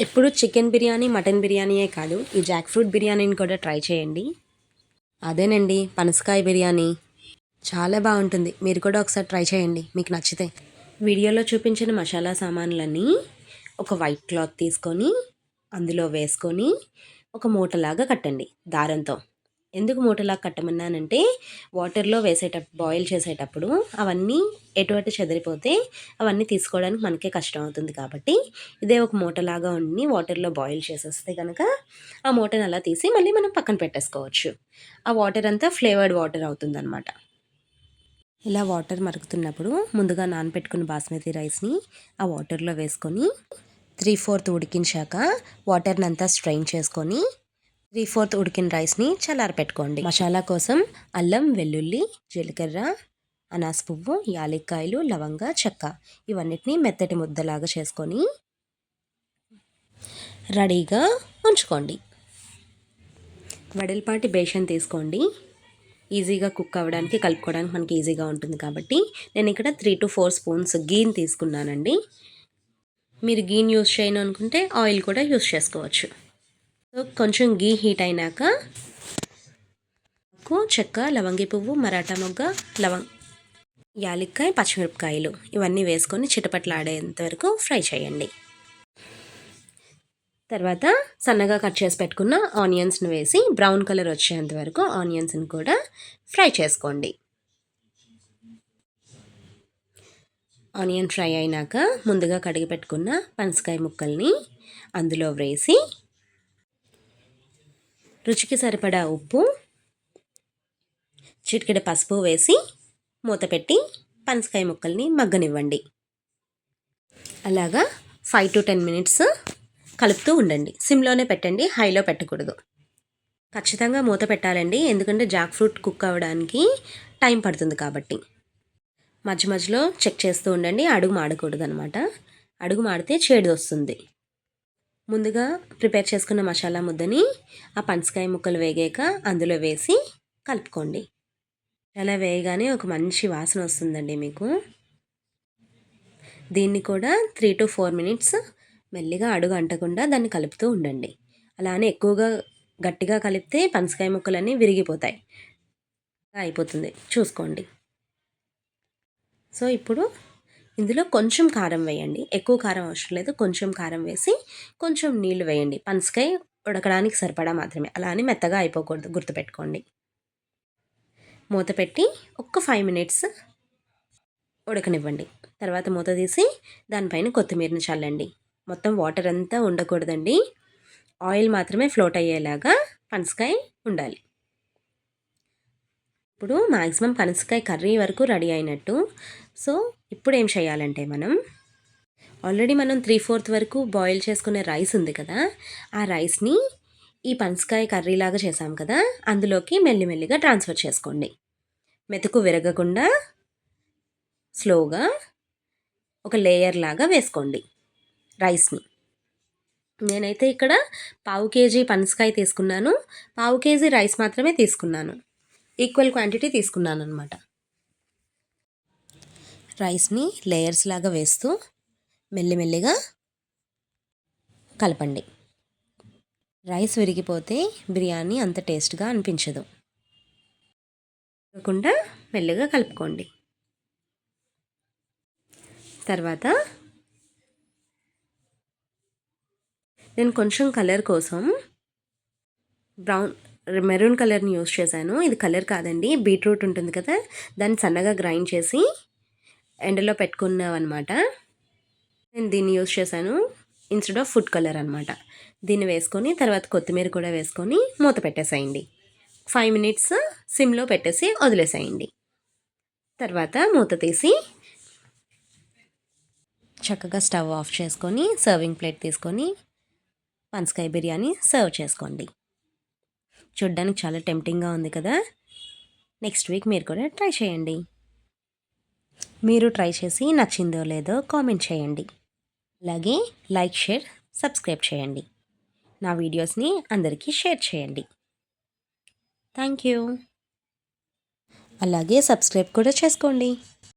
ఎప్పుడు chicken biryani mutton బిర్యానీయే కాదు. ఈ జాక్ ఫ్రూట్ బిర్యానీని కూడా ట్రై చేయండి. అదేనండి పనసకాయ బిర్యానీ. చాలా బాగుంటుంది. మీరు కూడా ఒకసారి ట్రై చేయండి. మీకు నచ్చితే. వీడియోలో చూపించిన మసాలా సామాన్లన్నీ ఒక వైట్ క్లాత్ తీసుకొని అందులో వేసుకొని ఒక మూటలాగా కట్టండి. దారంతో. ఎందుకు మూటలా కట్టమన్నానంటే వాటర్లో వేసేటప్పుడు బాయిల్ చేసేటప్పుడు అవన్నీ ఎటువంటి చెదిరిపోతే అవన్నీ తీసుకోవడానికి మనకే కష్టం అవుతుంది కాబట్టి ఇదే ఒక మూటలాగా ఉండి వాటర్లో బాయిల్ చేసేస్తే కనుక ఆ మూటను అలా తీసి మళ్ళీ మనం పక్కన పెట్టేసుకోవచ్చు. ఆ వాటర్ అంతా ఫ్లేవర్డ్ వాటర్ అవుతుందన్నమాట. ఇలా వాటర్ మరుగుతున్నప్పుడు ముందుగా నానబెట్టుకున్న బాస్మతి రైస్ని ఆ వాటర్లో వేసుకొని త్రీ ఫోర్త్ ఉడికించాక వాటర్ని అంతా స్ట్రెయిన్ చేసుకొని త్రీ ఫోర్త్ ఉడికిన రైస్ని చల్లారపెట్టుకోండి మసాలా కోసం అల్లం వెల్లుల్లి జీలకర్ర అనాస పువ్వు యాలక్కాయలు లవంగ చెక్క ఇవన్నిటిని మెత్తటి ముద్దలాగా చేసుకొని రెడీగా ఉంచుకోండి. వడలపాటి బేషన్ తీసుకోండి. ఈజీగా కుక్ అవ్వడానికి కలుపుకోవడానికి మనకి ఈజీగా ఉంటుంది కాబట్టి నేను ఇక్కడ త్రీ టు ఫోర్ స్పూన్స్ గీన్ తీసుకున్నానండి. మీరు గీన్ యూస్ చేయను అనుకుంటే ఆయిల్ కూడా యూస్ చేసుకోవచ్చు. సో కొంచెం గీ హీట్ అయినాక చెక్క లవంగి పువ్వు మరాఠా మొగ్గ లవంగ్ యాలిక్కాయ పచ్చిమిరపకాయలు ఇవన్నీ వేసుకొని చిటపట్లాడేంత వరకు ఫ్రై చేయండి. తర్వాత సన్నగా కట్ చేసి పెట్టుకున్న ఆనియన్స్ని వేసి బ్రౌన్ కలర్ వచ్చేంత వరకు ఆనియన్స్ని కూడా ఫ్రై చేసుకోండి. ఆనియన్ ఫ్రై అయినాక ముందుగా కడిగి పెట్టుకున్న పనసకాయ ముక్కల్ని అందులో వేసి రుచికి సరిపడా ఉప్పు చిటికెడ పసుపు వేసి మూత పెట్టి పనసకాయ ముక్కల్ని మగ్గనివ్వండి. అలాగా ఫైవ్ టు టెన్ మినిట్స్ కలుపుతూ ఉండండి. సిమ్లోనే పెట్టండి హైలో పెట్టకూడదు. ఖచ్చితంగా మూత పెట్టాలండి ఎందుకంటే జాక్ ఫ్రూట్ కుక్ అవ్వడానికి టైం పడుతుంది కాబట్టి. మధ్య మధ్యలో చెక్ చేస్తూ ఉండండి అడుగు మాడకూడదు అనమాట అడుగు మాడితే చేడు వస్తుంది. ముందుగా ప్రిపేర్ చేసుకున్న మసాలా ముద్దని ఆ పనసకాయ ముక్కలు వేగాక అందులో వేసి కలుపుకోండి. అలా వేయగానే ఒక మంచి వాసన వస్తుందండి మీకు. దీన్ని కూడా త్రీ టు ఫోర్ మినిట్స్ మెల్లిగా అడుగు అంటకుండా దాన్ని కలుపుతూ ఉండండి. అలానే ఎక్కువగా గట్టిగా కలిపితే పనసకాయ ముక్కలన్నీ విరిగిపోతాయి. అయిపోతుంది. చూసుకోండి. సో ఇప్పుడు ఇందులో కొంచెం కారం వేయండి. ఎక్కువ కారం అవసరం లేదు. కొంచెం కారం వేసి కొంచెం నీళ్ళు వేయండి. పనసకాయ ఉడకడానికి సరిపడా మాత్రమే. అలా అని మెత్తగా అయిపోకూడదు. గుర్తుపెట్టుకోండి. మూత పెట్టి ఒక్క ఫైవ్ మినిట్స్ ఉడకనివ్వండి. తర్వాత మూత తీసి దానిపైన కొత్తిమీరని చల్లండి. మొత్తం వాటర్ అంతా ఉండకూడదండి. ఆయిల్ మాత్రమే ఫ్లోట్ అయ్యేలాగా పనసకాయ ఉండాలి. ఇప్పుడు మ్యాక్సిమం పనసకాయ కర్రీ వరకు రెడీ అయినట్టు. సో ఇప్పుడు ఏం చేయాలంటే మనం ఆల్రెడీ మనం త్రీ ఫోర్త్ వరకు బాయిల్ చేసుకునే రైస్ ఉంది కదా ఆ రైస్ని ఈ పనసకాయ కర్రీలాగా చేసాం కదా అందులోకి మెల్లిమెల్లిగా ట్రాన్స్ఫర్ చేసుకోండి. మెతుకు విరగకుండా స్లోగా ఒక లేయర్ లాగా వేసుకోండి రైస్ని. నేనైతే ఇక్కడ పావు కేజీ పనసకాయ తీసుకున్నాను. పావు కేజీ రైస్ మాత్రమే తీసుకున్నాను. ఈక్వల్ క్వాంటిటీ తీసుకున్నాను అనమాట రైస్ని లేయర్స్ లాగా వేస్తూ మెల్లిమెల్లిగా కలపండి. రైస్ విరిగిపోతే బిర్యానీ అంత టేస్ట్గా అనిపించదు. కాకుండా మెల్లిగా కలుపుకోండి. తర్వాత నేను కొంచెం కలర్ కోసం బ్రౌన్ మెరూన్ కలర్ని యూస్ చేశాను. ఇది కలర్ కాదండి బీట్రూట్ ఉంటుంది కదా దాన్ని సన్నగా గ్రైండ్ చేసి ఎండలో పెట్టుకున్నామన్నమాట నేను దీన్ని యూస్ చేశాను ఇన్స్టెడ్ ఆఫ్ ఫుడ్ కలర్ అనమాట దీన్ని వేసుకొని తర్వాత కొత్తిమీర కూడా వేసుకొని మూత పెట్టేసేయండి. ఫైవ్ మినిట్స్ సిమ్లో పెట్టేసి వదిలేసేయండి. తర్వాత మూత తీసి చక్కగా స్టవ్ ఆఫ్ చేసుకొని సర్వింగ్ ప్లేట్ తీసుకొని పనసకాయ బిర్యానీ సర్వ్ చేసుకోండి. చూడ్డానికి చాలా టెంప్టింగ్గా ఉంది కదా. నెక్స్ట్ వీక్ మీరు కూడా ట్రై చేయండి. మీరు ట్రై చేసి నచ్చిందో లేదో కామెంట్ చేయండి. అలాగే లైక్ షేర్ సబ్స్క్రైబ్ చేయండి. నా వీడియోస్ని అందరికీ షేర్ చేయండి. థ్యాంక్ యూ అలాగే సబ్స్క్రైబ్ కూడా చేసుకోండి.